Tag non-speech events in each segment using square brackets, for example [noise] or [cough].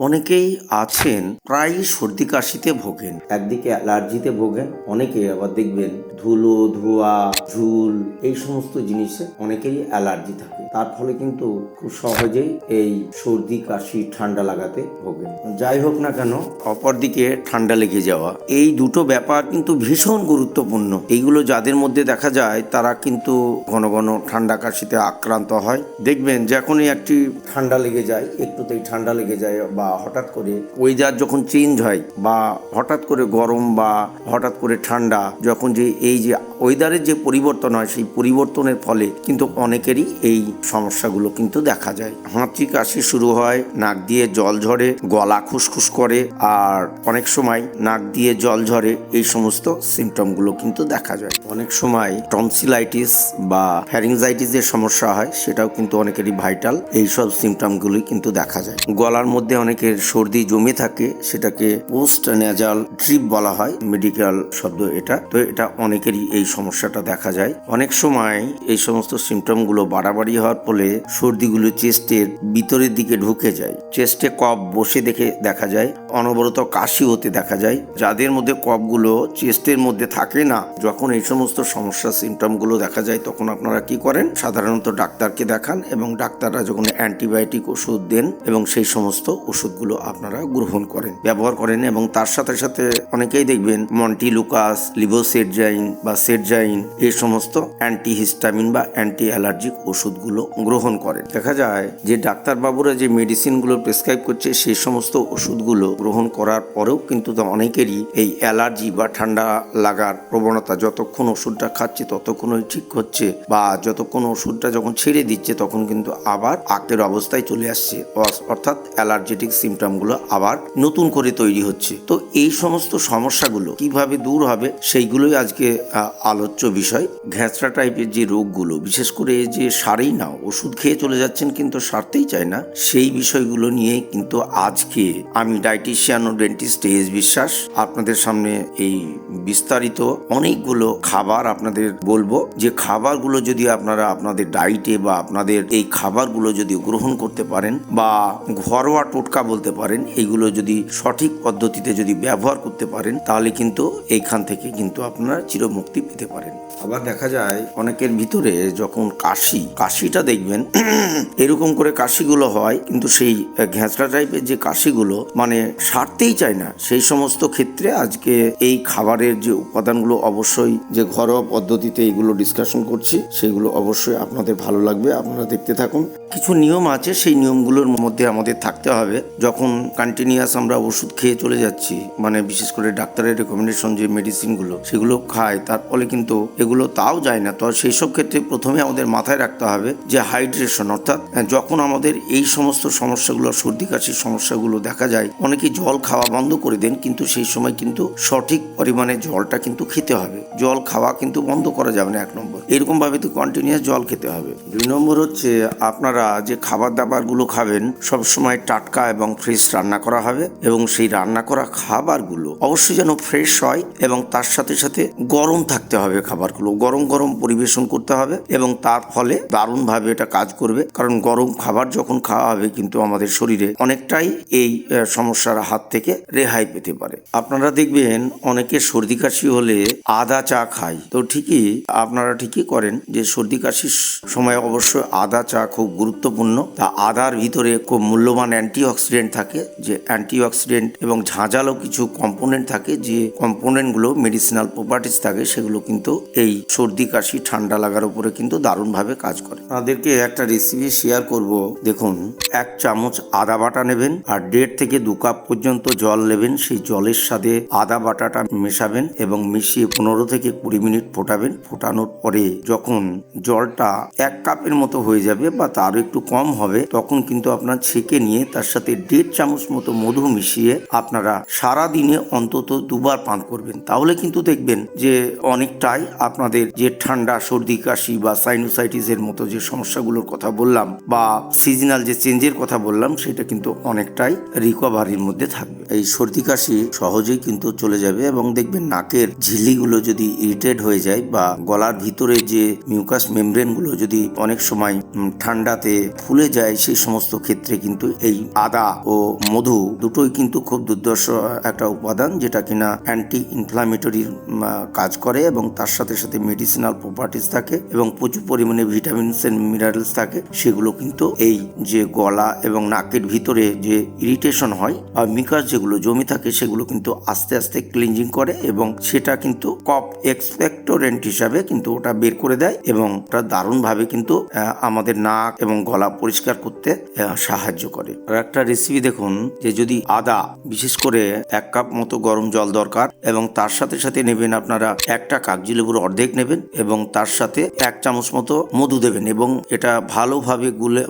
অনেকেই আছেন প্রায় সর্দি কাশিতে ভোগেন। একদিকে অ্যালার্জিতে ভোগেন অনেকে আবার দেখবেন ধুলো, ধোয়া, ঝুল এই সমস্ত জিনিসে অনেকেরই অ্যালার্জি থাকে। তার ফলে কিন্তু খুব সহজেই এই সর্দি, কাশি, ঠান্ডা লাগাতে ভোগেন যাই হোক না কেন, অপরদিকে ঠান্ডা লেগে যাওয়া, এই দুটো ব্যাপার কিন্তু ভীষণ গুরুত্বপূর্ণ। এইগুলো যাদের মধ্যে দেখা যায়, তারা কিন্তু ঘন ঘন ঠান্ডা, কাশিতে আক্রান্ত হয়। দেখবেন যখনই একটি ঠান্ডা লেগে যায়, একটুতেই ঠান্ডা লেগে যায় বা হঠাৎ করে ওয়েদার যখন চেঞ্জ হয় বা হঠাৎ করে গরম বা হঠাৎ করে ঠান্ডা, যখন যে এই যে ওয়েদারের যে পরিবর্তন হয়, সেই পরিবর্তনের ফলে কিন্তু অনেকেরই এই সমস্যাগুলো কিন্তু দেখা যায়। হাঁচি কাশি শুরু হয়, নাক দিয়ে জল ঝরে, গলা খুসখুস করে, আর অনেক সময় নাক দিয়ে জল ঝরে, এই সমস্ত সিমটমগুলো কিন্তু দেখা যায়। অনেক সময় টনসিলাইটিস বা ফ্যারিংজাইটিসের সমস্যা হয়, সেটাও কিন্তু অনেকেরই ভাইটাল এইসব সিমটমগুলোই কিন্তু দেখা যায়। গলার মধ্যে অনেকের সর্দি, জমে থাকে, সেটাকে পোস্ট নেজাল ড্রিপ বলা হয় মেডিকেল শব্দ এটা। তো এটা অনেকেরই এই সমস্যাটা দেখা যায়। অনেক সময় এই সমস্ত সিমটমগুলো বাড়াবাড়ি হওয়ার ফলে সর্দিগুলো চেস্টের ভিতরের দিকে ঢুকে যায়। চেস্টে কফ বসে দেখে দেখা যায়, অনবরত কাশি হতে দেখা যায়। যাদের মধ্যে কফগুলো চেস্টের মধ্যে থাকে না, যখন এই সমস্ত সমস্যা সিমটমগুলো দেখা যায়, তখন আপনারা কি করেন? সাধারণত ডাক্তারকে দেখান এবং ডাক্তাররা যখন অ্যান্টিবায়োটিক ওষুধ দেন এবং সেই সমস্ত ওষুধগুলো আপনারা গ্রহণ করেন, ব্যবহার করেন এবং তার সাথে সাথে অনেকেই দেখবেন মন্টি লুকাস লিভোসেডজাইন বা সেডজাইন এ সমস্ত অ্যান্টি হিস্টামিন বা অ্যান্টি অ্যালার্জিক ওষুধগুলো গ্রহণ করেন। দেখা যায় যে ডাক্তারবাবুরা যে মেডিসিনগুলো প্রেসক্রাইব করছে সেই সমস্ত ওষুধগুলো গ্রহণ করার পরেও কিন্তু অনেকেরই এই অ্যালার্জি বা ঠান্ডা লাগার প্রবণতা, যতক্ষণ ওষুধটা খাচ্ছে ততক্ষণই ঠিক হচ্ছে বা যতক্ষণ ওষুধটা যখন ছেড়ে দিচ্ছে তখন কিন্তু আবার আগের অবস্থায় চলে আসছে। অর্থাৎ অ্যালার্জেটিক সিমটমগুলো আবার নতুন করে তৈরি হচ্ছে। তো এই সমস্ত সমস্যাগুলো কীভাবে দূর হবে, সেইগুলোই আজকে আলোচ্য বিষয়, ঘ্যাঁচড়া টাইপের যে রোগগুলো, বিশেষ করে যে সারেই না, ওষুধ খেয়ে চলে যাচ্ছেন কিন্তু সারতেই চায় না, সেই বিষয়গুলো নিয়ে কিন্তু আজকে আমি ডাইটিশিয়ান ও ডেন্টিস্ট এস বিশ্বাস আপনাদের সামনে এই বিস্তারিত অনেকগুলো খাবার আপনাদের বলব। যে খাবারগুলো যদি আপনারা আপনাদের ডাইটে বা আপনাদের এই খাবারগুলো যদি গ্রহণ করতে পারেন বা ঘরোয়া টোটকা বলতে পারেন এইগুলো যদি সঠিক পদ্ধতিতে যদি ব্যবহার করতে পারেন, তাহলে কিন্তু এইখান থেকে কিন্তু আপনারা চিরমুক্তি পেতে পারেন। আবার দেখা যায়, অনেকের ভিতরে যখন কাশি, কাশিটা দেখবেন, [clears throat] এরকম করে কাশিগুলো হয়, কিন্তু সেই ঘ্যাঁচড়া টাইপের যে কাশিগুলো মানে সারতেই চায় না। সেই সমস্ত ক্ষেত্রে আজকে এই খাবারের যে উপাদানগুলো অবশ্যই, যে ঘরোয়া পদ্ধতিতে এগুলো ডিসকাশন করছি, সেগুলো অবশ্যই আপনাদের ভালো লাগবে। আপনারা দেখতে থাকুন। কিছু নিয়ম আছে, সেই নিয়মগুলোর মধ্যে আমাদের থাকতে হবে। যখন কন্টিনিউয়াস আমরা ওষুধ খেয়ে চলে যাচ্ছি মানে বিশেষ করে ডাক্তারের রেকমেন্ডেশন যে মেডিসিনগুলো সেগুলো খায় তার ফলে কিন্তু এগুলো তাও যায় না। তো সেই সব ক্ষেত্রে প্রথমে আমাদের মাথায় রাখতে হবে যে হাইড্রেশন অর্থাৎ যখন আমাদের এই সমস্ত সমস্যাগুলো, সর্দি, কাশির সমস্যাগুলো দেখা যায়, অনেকে জল খাওয়া বন্ধ করে দেন, কিন্তু সেই সময় কিন্তু সঠিক পরিমাণে জলটা কিন্তু খেতে হবে। জল খাওয়া কিন্তু বন্ধ করা যাবে না এক নম্বর। এরকম ভাবে তো কন্টিনিউয়াস জল খেতে হবে। দুই নম্বর হচ্ছে, আপনারা যে খাবার দাবারগুলো খাবেন সব সময় টাটকা এবং ফ্রেশ রান্না করা হবে এবং সেই রান্না করা খাবারগুলো অবশ্যই যেন ফ্রেশ হয় এবং তার সাথে সাথে গরম থাকতে হবে খাবারগুলো। গরম গরম পরিবেশন করতে হবে এবং তার ফলে দারুণভাবে এটা কাজ করবে। কারণ গরম খাবার যখন খাওয়া হবে কিন্তু আমাদের শরীরে অনেকটাই এই সমস্যার হাত থেকে রেহাই পেতে পারে। আপনারা দেখবেন অনেকে সর্দি কাশি হলে আদা চা খায়। তো ঠিকই আপনারা ঠিকই করেন যে সর্দি কাশির সময় অবশ্যই আদা চা খুব গুরুত্বপূর্ণ। তা আদার ভিতরে খুব মূল্যবান অ্যান্টিঅক্সিডেন্ট থাকে, যে অ্যান্টিঅক্সিডেন্ট এবং ঝাঁঝালো কিছু কম্পোনেন্ট থাকে, যে কম্পোনেন্টগুলো মেডিসিনাল প্রপার্টিস থাকে। সেগুলো কিন্তু এই সর্দি, কাশি, ঠান্ডা লাগার উপরে কিন্তু দারুণভাবে কাজ করে। আপনাদেরকে একটা রেসিপি শেয়ার করব। দেখুন, এক চামচ আদা বাটা নেবেন আর দেড় থেকে দু কাপ পর্যন্ত জল নেবেন। সেই জলের সাথে আদা বাটাটা মেশাবেন এবং মিশিয়ে পনেরো থেকে কুড়ি মিনিট ফোটাবেন। ফোটানোর পরে যখন জলটা এক কাপের মতো হয়ে যাবে বা তারও একটু কম হবে, তখন কিন্তু আপনার ছেঁকে নিয়ে তার সাথে দেড় চামচ মতো মধু মিশিয়ে আপনারা সারা দিনে অন্তত দুবার পান করবেন। তাহলে কিন্তু দেখবেন যে অনেকটাই আপনাদের যে ঠান্ডা, সর্দি, কাশি বা সাইনোসাইটিসের মতো যে সমস্যাগুলোর কথা বললাম বা সিজনাল যে চেঞ্জের কথা বললাম, সেটা কিন্তু অনেকটাই রিকভারির মধ্যে থাকবে। এই সর্দি, কাশি সহজেই কিন্তু চলে যাবে এবং দেখবেন নাকের ঝিল্লিগুলো যদি ইরিটেড হয়ে যায় বা গলার ভিতরে যে মিউকাস মেমব্রেনগুলো যদি অনেক সময় ঠান্ডাতে ফুলে যায়, সেই সমস্ত ক্ষেত্রে কিন্তু এই আদা ও মধু দুটোই কিন্তু খুব দুর্দর্শ একটা উপাদান যেটা কিনা অ্যান্টি ইনফ্লামেটরি কাজ করে এবং তার সাথে সাথে মেডিসিনাল প্রপার্টিস থাকে এবং প্রচুর পরিমাণে ভিটামিনস এন্ড মিনারেলস থাকে, সেগুলো কিন্তু এই যে গলা এবং নাকের ভিতরে যে ইরিটেশন হয় বা মিকাস যেগুলো জমি থাকে, সেগুলো কিন্তু আস্তে আস্তে ক্লিনজিং করে এবং সেটা কিন্তু কপ এক্সপেক্টোরেন্ট হিসাবে কিন্তু ওটা বের করে দেয় এবং ওটা দারুণভাবে কিন্তু আমাদের নাক এবং গলা পরিষ্কার করতে সাহায্য করে। আর একটা রেসিপি দেখুন, যে যদি আদা, বিশেষ করে এক কাপ মতো গরম জল দরকার এবং তার সাথে সাথে নেবেন আপনারা একটা কাগজি লেবুর অর্ধেক নেবেন এবং তার সাথে এক চামচ মতো মধু দেবেন এবং এটা ভালোভাবে গুলে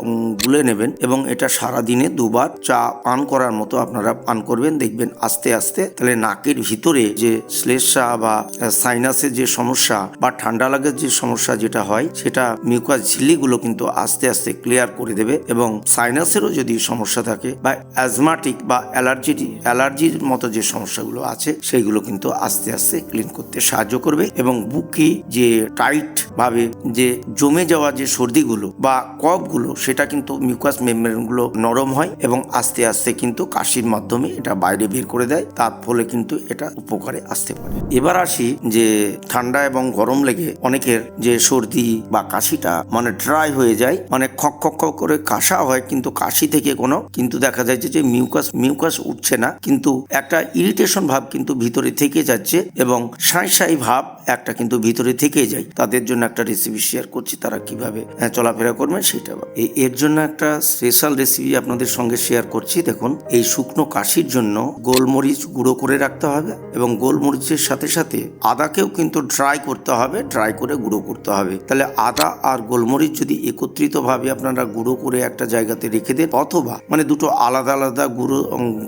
গুলে নেবেন এবং এটা সারা দিনে দুবার চা পান করার মতো আপনারা পান করবেন। দেখবেন আস্তে আস্তে তাহলে নাকের ভিতরে যে শ্লেষা বা সাইনাসের যে সমস্যা বা ঠান্ডা লাগার যে সমস্যা যেটা হয়, সেটা মিউকাস ঝিল্লিগুলো কিন্তু আস্তে আস্তে ক্লিয়ার করে দেবে এবং সাইনাসেরও যদি সমস্যা থাকে বা অ্যাজমাটিক বা অ্যালার্জি অ্যালার্জির মতো যে সমস্যাগুলো আছে, সেইগুলো কিন্তু আস্তে আস্তে ক্লিন করতে সাহায্য করবে এবং বুকে যে টাইট ভাবে যে জমে যাওয়া যে সর্দিগুলো বা কফগুলো, সেটা কিন্তু মিউকাস মেমব্রেনগুলো নরম হয় এবং আস্তে আস্তে কিন্তু কাশির মাধ্যমে এটা বাইরে বের করে দেয়। তার ফলে কিন্তু এটা উপকারে আসতে পারে। এবার আসি যে ঠান্ডা এবং গরম লেগে অনেকের যে সর্দি বা কাশিটা মানে ড্রাই হয়ে যায় মানে খক খক খক করে কাশা হয়, কিন্তু কাশি থেকে কোনো কিন্তু দেখা যাচ্ছে যে মিউকাস মিউকাস উঠছে না। কিন্তু একটা ইরিটেশন ভাব কিন্তু ভিতরে থেকে যাচ্ছে এবং সাঁই সাঁই ভাব একটা কিন্তু ভিতরে থেকে যায়। তাদের জন্য একটা রেসিপি শেয়ার করছি তারা কীভাবে আহ, চলাফেরা করবেন সেটা এর জন্য একটা স্পেশাল রেসিপি আপনাদের সঙ্গে শেয়ার করছি। দেখুন এই শুকনো কাশির জন্য গোলমরিচ গুঁড়ো করে রাখতে হবে এবং গোলমরিচের সাথে সাথে আদাকেও কিন্তু ড্রাই করতে হবে ড্রাই করে গুঁড়ো করতে হবে। তাহলে আদা আর গোলমরিচ যদি একত্রিতভাবে আপনারা গুঁড়ো করে একটা জায়গাতে রেখে দেন অথবা মানে দুটো আলাদা আলাদা গুঁড়ো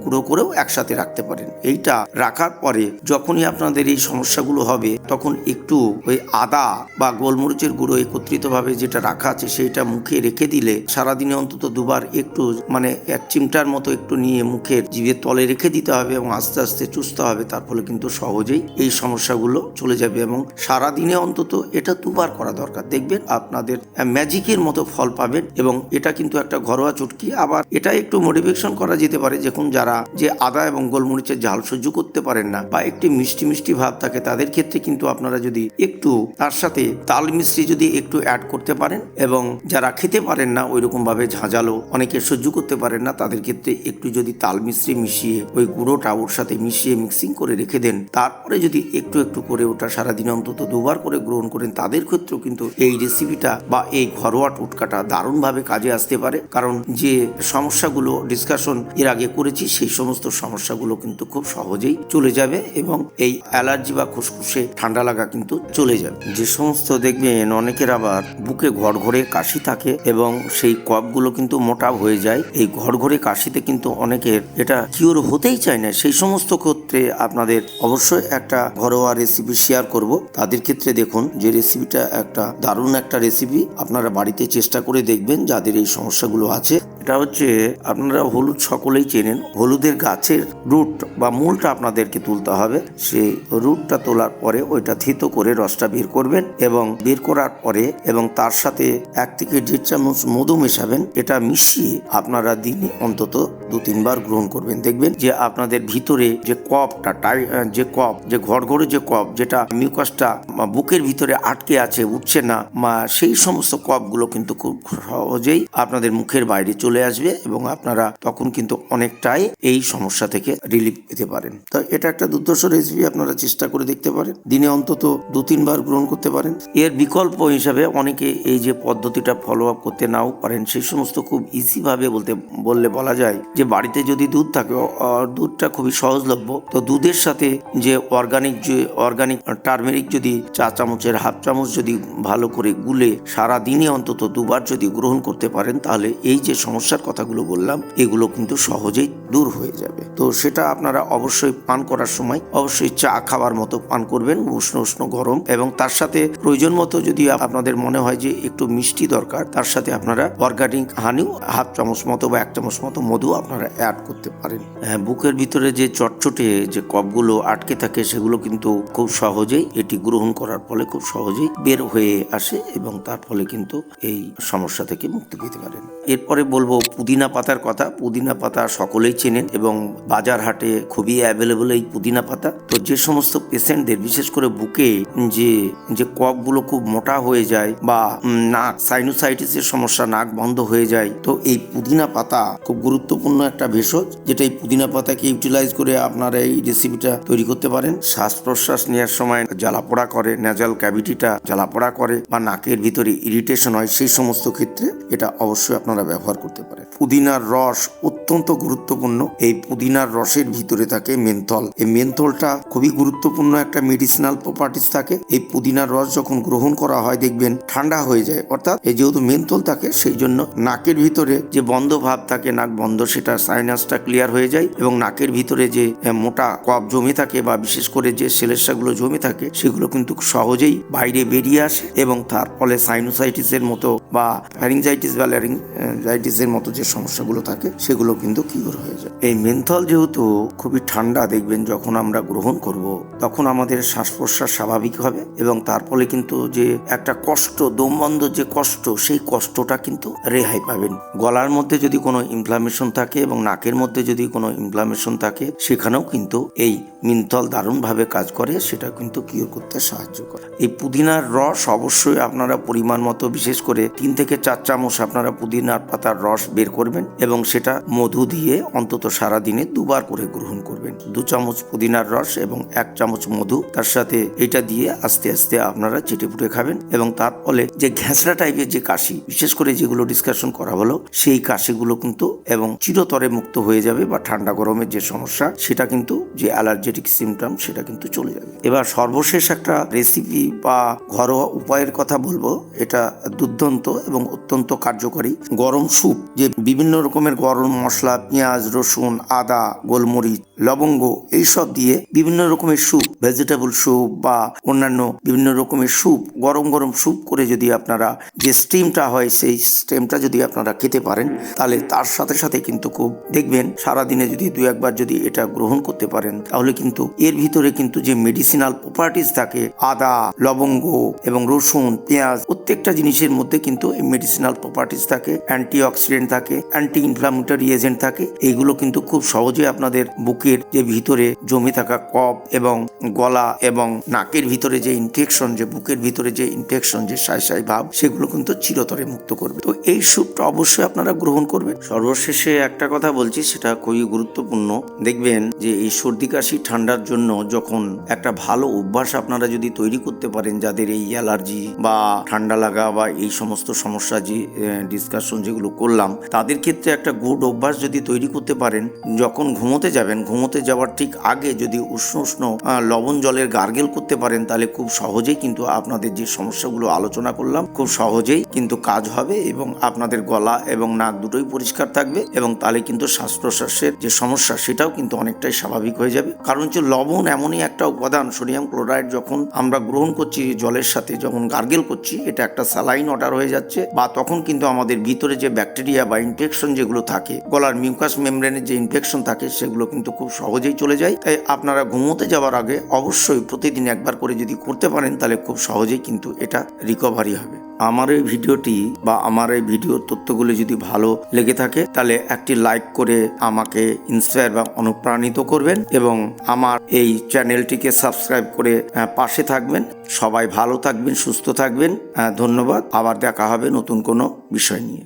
গুঁড়ো করেও একসাথে রাখতে পারেন। এইটা রাখার পরে যখনই আপনাদের এই সমস্যাগুলো হবে তখন একটু ওই আদা বা গোলমরিচের গুঁড়ো একত্রিতভাবে যেটা রাখা আছে সেইটা মুখে রেখে দিলে সারাদিনে অন্তত দুবার একটু মানে এক চিমটার মতো একটু নিয়ে মুখের জিভের তলে রেখে দিতে হবে এবং আস্তে আস্তে চুষতে হবে। তার ফলে কিন্তু সহজেই এই সমস্যাগুলো চলে যাবে এবং সারাদিনে অন্তত এটা দুবার করা দরকার। দেখবেন আপনাদের ম্যাজিকের মতো ফল পাবেন এবং এটা কিন্তু একটা ঘরোয়া চুটকি। আবার এটা একটু মোটিভেশন করা যেতে পারে যখন যারা যে আদা এবং গোলমরিচের ঝাল সহ্য করতে পারেন না বা একটি মিষ্টি মিষ্টি ভাব থাকে, তাদের ক্ষেত্রে কিন্তু আপনারা যদি একটু তার সাথে তাল মিশ্রি যদি একটু অ্যাড করতে পারেন এবং যারা খেতে পারেন না ওই রকম ভাবে ঝাঁঝালো, অনেকে সহ্য করতে পারেন না, তাদের ক্ষেত্রে একটু যদি তাল মিশ্রি মিশিয়ে ওই গুঁড়োটা ওর সাথে মিশিয়ে মিক্সিং করে রেখে দেন, তারপরে যদি একটু একটু করে ওটা সারাদিন অন্তত দুবার করে গ্রহণ করেন, তাদের ক্ষেত্রেও কিন্তু এই রেসিপিটা বা এই ঘরোয়া টোটকাটা দারুণভাবে কাজে আসতে পারে। কারণ যে সমস্যাগুলো ডিসকাশন এর আগে করেছি, সেই সমস্ত সমস্যাগুলো কিন্তু খুব সহজেই চলে যাবে এবং এই অ্যালার্জি বা খুসখুসে ঠান্ডা লাগা কিন্তু চলে যাবে। যে সমস্ত দেখবেন অনেকের আবার বুকে ঘর ঘরে কাশি থাকে এবং সেই কফগুলো কিন্তু মোটা হয়ে যায়। এই ঘর ঘরে কাশিতে কিন্তু অনেকের এটা কিওর হতেই চায় না। সেই সমস্ত ক্ষেত্রে আপনাদের অবশ্যই একটা ঘরোয়া রেসিপি শেয়ার করব। তাদের ক্ষেত্রে দেখুন যে রেসিপিটা একটা দারুণ একটা রেসিপি আপনারা বাড়িতে চেষ্টা করে দেখবেন যাদের এই সমস্যাগুলো আছে। এটা হচ্ছে আপনারা হলুদ সকলেই চেনেন। হলুদের গাছের রুট বা মূলটা আপনাদেরকে তুলতে হবে। সেই রুটটা তোলার পরে ওইটা থিতো করে রসটা বের করবেন এবং বের করার পরে এবং তার সাথে এক থেকে দেড় চামচ মধু মেশাবেন। এটা মিশিয়ে আপনারা দিনে অন্তত দু তিনবার গ্রহণ করবেন। দেখবেন যে আপনাদের ভিতরে যে কপটা, টাই যে কপ, যে ঘর ঘরে যে কপ, যেটা মিউকাসটা বুকের ভিতরে আটকে আছে, উঠছে না সেই সমস্ত কপগুলো কিন্তু খুব সহজেই আপনাদের মুখের বাইরে চলে আসবে এবং আপনারা তখন কিন্তু অনেকটাই এই সমস্যা থেকে রিলিফ পেতে পারেন। তো এটা একটা দুর্দশ রেসিপি আপনারা চেষ্টা করে দেখতে পারেন। দিনে অন্তত দু তিনবার গ্রহণ করতে পারেন। এর বিকল্প হিসাবে অনেকে এই যে পদ্ধতিটা ফলো আপ করতে নাও পারেন, সেই সমস্ত খুব ইজি ভাবে বলতে, বললে বলা যায় যে বাড়িতে যদি দুধ থাকে দুধটা খুবই সহজলভ্য। তো দুধের সাথে যে অর্গানিক যে অর্গানিক টার্মেরিক যদি চা চামচের হাফ চামচ যদি ভালো করে গুলে সারা দিনে অন্তত দুবার যদি গ্রহণ করতে পারেন, তাহলে এই যে সমস্যার কথাগুলো বললাম, এগুলো কিন্তু সহজেই দূর হয়ে যাবে। তো সেটা আপনারা অবশ্যই পান করার সময় অবশ্যই চা খাওয়ার মতো পান করবেন, উষ্ণ উষ্ণ, গরম এবং তার সাথে প্রয়োজন মতো যদি আপনাদের মনে হয় যে একটু মিষ্টি দরকার, তার সাথে আপনারা অর্গানিক হানিও হাফ চামচ মতো বা এক চামচ মতো মধু আপনারা অ্যাড করতে পারেন। হ্যাঁ, বুকের ভিতরে যে চটচটে যে কপগুলো আটকে থাকে সেগুলো কিন্তু খুব সহজেই এটি গ্রহণ করার ফলে খুব সহজেই বের হয়ে আসে এবং তার ফলে কিন্তু এই সমস্যা থেকে মুক্তি পেতে পারেন। এরপরে বলব পুদিনা পাতার কথা। পুদিনা পাতা সকলেই চেনেন এবং বাজার হাটে খুবই অ্যাভেলেবল এই পুদিনা পাতা। তো যে সমস্ত পেশেন্টদের বিশেষ করে বুকে যে যে কপগুলো খুব মোটা হয়ে যায় বা নাক সাইনোসাইটিসের সমস্যা নাক বন্ধ হয়ে যায় তো এই পুদিনা পাতা খুব গুরুত্বপূর্ণ একটা ভেষজ যেটা এই পুদিনা পাতাকে ইউটিলাইজ করে আপনারা এই রেসিপিটা তৈরি করতে পারেন। শ্বাস প্রশ্বাস নেওয়ার সময় জ্বালাপোড়া করে ন্যাজাল ক্যাভিটিটা জ্বালাপোড়া করে বা নাকের ভিতরে ইরিটেশন হয়, সেই সমস্ত ক্ষেত্রে এটা অবশ্যই আপনারা ব্যবহার করতে পারেন। পুদিনার রস অত্যন্ত গুরুত্বপূর্ণ। এই পুদিনার রসের ভিতরে থাকে মেন্থল এই মেন্থলটা খুবই গুরুত্বপূর্ণ একটা মেডিসিনাল প্রপার্টিস থাকে। এই পুদিনার রস যখন গ্রহণ করা হয়, দেখবেন ঠান্ডা হয়ে যায়। অর্থাৎ এই যেহেতু মেন্থল থাকে, সেই জন্য নাকের ভিতরে যে বন্ধ ভাব থাকে, নাক বন্ধ সেটা সাইনাসটা ক্লিয়ার হয়ে যায় এবং নাকের ভিতরে যে মোটা কপ জমে থাকে বা বিশেষ করে যে সেলেসাগুলো জমে থাকে, সেগুলো কিন্তু সহজেই বাইরে বেরিয়ে আসে এবং তার ফলে সাইনোসাইটিসের মতো বা ফ্যারিংজাইটিস বা ল্যারিংজাইটিসের মতো যে সমস্যাগুলো থাকে, সেগুলো কিন্তু কিওর হয়ে যায়। এই মেন্থল যেহেতু খুবই ঠান্ডা, দেখবেন যখন আমরা গ্রহণ করব, তখন আমাদের শ্বাস প্রশ্বাস স্বাভাবিক হবে এবং তার ফলে কিন্তু যে একটা কষ্ট দম বন্ধ যে কষ্ট, সেই কষ্টটা কিন্তু রেহাই পাবেন। গলার মধ্যে যদি কোনো ইনফ্লামেশন থাকে এবং নাকের মধ্যে যদি কোনো ইনফ্লামেশন থাকে, সেখানেও কিন্তু এই মিন্থল দারুণভাবে কাজ করে, সেটা কিন্তু কিওর করতে সাহায্য করে। এই পুদিনার রস অবশ্যই আপনারা পরিমাণ মতো, বিশেষ করে তিন থেকে চার চামচ আপনারা পুদিনার পাতার রস বের করবেন এবং সেটা মধু দিয়ে অন্তত সারা দিনে দুবার করে গ্রহণ করবেন। দু চামচ পুদিনার রস এবং এক চামচ মধু, তার সাথে এটা দিয়ে আস্তে আস্তে আপনারা চেটে পুটে খাবেন এবং তার ফলে যে ঘ্যাঁচড়া টাইপের যে কাশি, বিশেষ করে যেগুলো ডিসকাশন করা হলো, সেই কাশিগুলো কিন্তু এবং চিরতরে মুক্ত হয়ে যাবে বা ঠান্ডা গরমের যে সমস্যা, সেটা কিন্তু যে অ্যালার্জেটিক সিমটম সেটা কিন্তু চলে যাবে। এবার সর্বশেষ একটা রেসিপি বা ঘরোয়া উপায়ের কথা বলব, এটা দুর্দান্ত এবং অত্যন্ত কার্যকরী গরম স্যুপ যে বিভিন্ন রকমের গরম মশলা, পেঁয়াজ, রসুন, আদা, গোলমরিচ, লবঙ্গ, এইসব দিয়ে বিভিন্ন রকমের স্যুপ ভেজিটেবল স্যুপ বা অন্যান্য বিভিন্ন রকমের স্যুপ গরম গরম স্যুপ করে যদি আপনারা যে স্টিমটা হয়, সেই স্টিমটা যদি আপনারা খেতে পারেন, তাহলে তার সাথে সাথে কিন্তু খুব দেখবেন সারাদিনে যদি দু একবার যদি এটা গ্রহণ করতে পারেন, তাহলে কিন্তু এর ভিতরে কিন্তু যে মেডিসিনাল প্রপার্টিস থাকে, আদা, লবঙ্গ এবং রসুন, পেঁয়াজ, প্রত্যেকটা জিনিসের মধ্যে কিন্তু মেডিসিনাল প্রপার্টিস থাকে অ্যান্টি অক্সিডেন্ট থাকে অ্যান্টি ইনফ্লামেটরি এজেন্ট থাকে। এইগুলো কিন্তু খুব সহজে আপনাদের বুকের যে ভিতরে জমে থাকা কফ এবং গলা এবং নাকের ভিতরে যে ইনফেকশন যে বুকের ভিতরে যে ইনফেকশন যে সাই সাই ভাব, সেগুলো কিন্তু চিরতরে মুক্ত করবে। তো এই স্যুপটা অবশ্যই আপনারা গ্রহণ করবেন। সর্বশেষে একটা কথা বলছি, সেটা খুবই গুরুত্বপূর্ণ। দেখবেন যে এই সর্দি কাশি ঠান্ডার জন্য যখন একটা ভালো অভ্যাস আপনারা যদি তৈরি করতে পারেন, যাদের এই অ্যালার্জি বা ঠান্ডা লাগা বা এই সমস্ত সমস্যা যে ডিসকাশন যেগুলো করলাম, তাদের ক্ষেত্রে একটা গুড অভ্যাস যদি তৈরি করতে পারেন, যখন ঘুমোতে যাবেন, ঘুমোতে যাওয়ার ঠিক আগে যদি উষ্ণ উষ্ণ লবণ জলের গার্গেল করতে পারেন, তাহলে খুব সহজেই কিন্তু আপনাদের যে সমস্যাগুলো আলোচনা করলাম, খুব সহজেই কিন্তু কাজ হবে এবং আপনাদের গলা এবং নাক দুটোই পরিষ্কার থাকবে এবং তাহলে কিন্তু শ্বাস প্রশ্বাসের যে সমস্যা, সেটাও কিন্তু অনেকটাই স্বাভাবিক হয়ে যাবে। কারণ হচ্ছে লবণ এমনই একটা উপাদান, সোডিয়াম ক্লোরাইড যখন আমরা গ্রহণ করছি জলের সাথে, যখন গার্গেল করছি, এটা একটা স্যালাইন অর্ডার হয়ে যাচ্ছে বা তখন কিন্তু আমাদের ভিতরে যে ব্যাকটেরিয়া বা ইনফেকশন যেগুলো থাকে, গলার মিউকাস মেমব্রেনের যে ইনফেকশন থাকে, সেগুলো কিন্তু খুব সহজেই চলে যায়। তাই আপনারা ঘুমোতে যাওয়ার আগে অবশ্যই প্রতিদিন একবার করে যদি করতে পারেন, তাহলে খুব সহজেই কিন্তু এটা রিকভারি হবে। আমার এই ভিডিওটি বা আমার এই ভিডিওর তথ্যগুলি যদি ভালো লেগে থাকে, তাহলে একটি লাইক করে আমাকে ইন্সপায়ার বা অনুপ্রাণিত করবেন এবং আমার এই চ্যানেলটিকে সাবস্ক্রাইব করে পাশে থাকবেন। সবাই ভালো থাকবেন, সুস্থ থাকবেন। ধন্যবাদ। আবার দেখা হবে নতুন কোনো বিষয় নিয়ে।